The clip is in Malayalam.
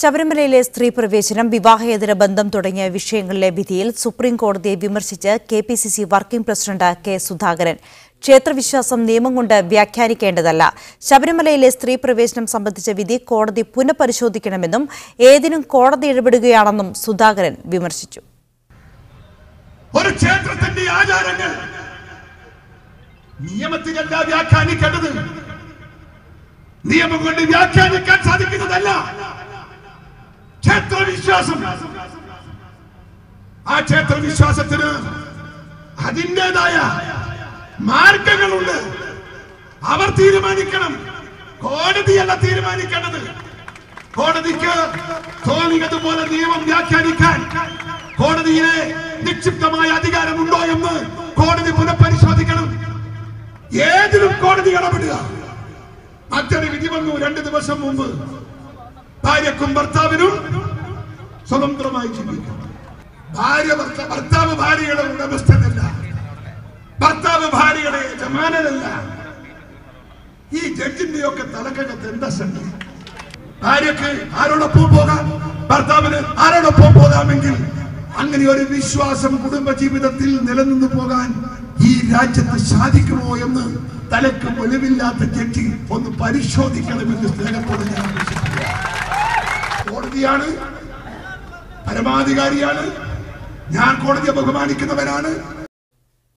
ശബരിമലയിലെ സ്ത്രീ പ്രവേശനം വിവാഹേതര ബന്ധം തുടങ്ങിയ വിഷയങ്ങളിലെ വിധിയിൽ സുപ്രീം കോടതിയെ വിമർശിച്ച് K P C C working president K Sudhakaran. ക്ഷേത്രവിശ്വാസം നിയമം കൊണ്ട് വ്യാഖ്യാനിക്കേണ്ടതല്ല. ശബരിമലയിലെ സ്ത്രീ പ്രവേശനം സംബന്ധിച്ച വിധി കോടതി പുനഃപരിശോധിക്കണമെന്നും ഏതിനും കോടതി ഇടപെടുകയാണെന്നും സുധാകരൻ വിമർശിച്ചു. ഒരു ക്ഷേത്രത്തിന്റെ ആചാരങ്ങൾ നിയമത്തിനല്ല വ്യാഖ്യാനിക്കേണ്ടത്. നിയമം കൊണ്ട് വ്യാഖ്യാനിക്കാൻ സാധിക്കുന്നതല്ല. ക്ഷേത്രവിശ്വാസം ആ ക്ഷേത്ര വിശ്വാസത്തിന് അതിന്റെതായ മാർഗങ്ങളുണ്ട്. അവർ തീരുമാനിക്കണം. കോടതിയല്ല തീരുമാനിക്കേണ്ടത്. കോടതിക്ക് തോന്നിയതുപോലെ നിയമം വ്യാഖ്യാനിക്കാൻ കോടതിയിലെ നിക്ഷിപ്തമായ അധികാരമുണ്ടോ എന്ന് കോടതി പുനഃപരിശോധിക്കണം. ഏതിലും കോടതി ഇടപെടുക. മറ്റൊരു വിധി വന്നു രണ്ട് ദിവസം മുമ്പ്. ഭാര്യക്കും ഭർത്താവിനും സ്വതന്ത്രമായി ജീവിക്കണം. ഭാര്യ ഭർത്ത- ഭർത്താവ് ഭാര്യയുടെ ഉടമസ്ഥനല്ല. ഭർത്താവ് ഭാര്യയുടെ യജമാനനല്ല. ഈ ജഡ്ജിന്റെയൊക്കെ തലക്കകത്ത് എന്താ സംഗതി? ഭാര്യക്ക് ആരോടൊപ്പം പോകാം? ഭർത്താവിന് ആരോടൊപ്പം പോകാമെങ്കിൽ അങ്ങനെ ഒരു വിശ്വാസം കുടുംബ ജീവിതത്തിൽ നിലനിന്ന് പോകാൻ ഈ രാജ്യത്ത് സാധിക്കുമോ എന്ന് തലക്ക് വെളിവില്ലാത്ത ജഡ്ജി ഒന്ന് പരിശോധിക്കണമെന്ന് സ്നേഹത്തോടെ ഞാൻ കോടതിയാണ് പരമാധികാരിയാണ്. ഞാൻ കോടതിയെ ബഹുമാനിക്കുന്നവരാണ്